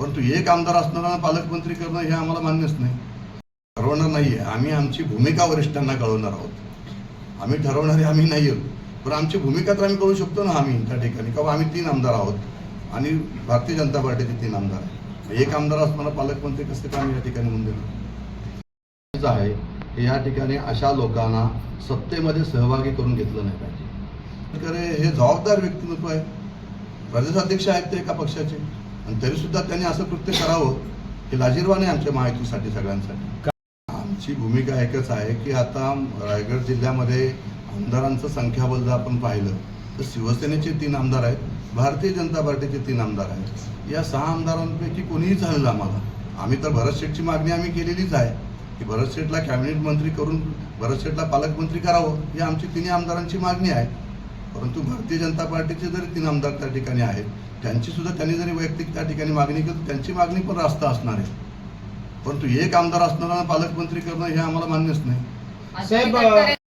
परंतु एक आमदार असणारा पालकमंत्री करणं हे आम्हाला मान्यच नाही. ठरवणार नाही आहे आम्ही आमची भूमिका वरिष्ठांना कळवणार आहोत. आम्ही ठरवणारे आम्ही नाही आहोत पण आमची भूमिका तर आम्ही कळू शकतो ना आम्ही त्या ठिकाणी. का आम्ही तीन आमदार आहोत. आणि भारतीय जनता पार्टीचे तीन आमदार आहे एक आमदार असणारा पालकमंत्री कसं काम आम्ही या ठिकाणी म्हणून देणार? आहे. हे या ठिकाणी अशा लोकांना सत्तेमध्ये सहभागी करून घेतलं नाही पाहिजे. हे जबाबदार व्यक्तिमत्व आहे. प्रदेशाध्यक्ष आहेत ते एका पक्षाचे. आणि तरीसुद्धा त्यांनी असं कृत्य करावं हे लाजीरवाने आहे आमच्या माहितीसाठी सगळ्यांसाठी. आमची भूमिका एकच आहे की आता रायगड जिल्ह्यामध्ये आमदारांचं संख्याबळ जर आपण पाहिलं तर शिवसेनेचे तीन आमदार आहेत भारतीय जनता पार्टीचे तीन आमदार आहेत. या सहा आमदारांपैकी कोणीही झालेलं आम्हाला. आम्ही तर भरत शेठची मागणी आम्ही केलेलीच आहे की भरत शेठला कॅबिनेट मंत्री करून भरत शेठला पालकमंत्री करावं ही आमची तिन्ही आमदारांची मागणी आहे. परंतु भारतीय जनता पार्टीचे जरी तीन आमदार त्या ठिकाणी आहेत त्यांची सुद्धा त्यांनी जरी वैयक्तिक त्या ठिकाणी मागणी केली तर त्यांची मागणी पण रास्त असणार आहे. परंतु एक आमदार असणारा पालकमंत्री करणं हे आम्हाला मान्यच नाही. साहेब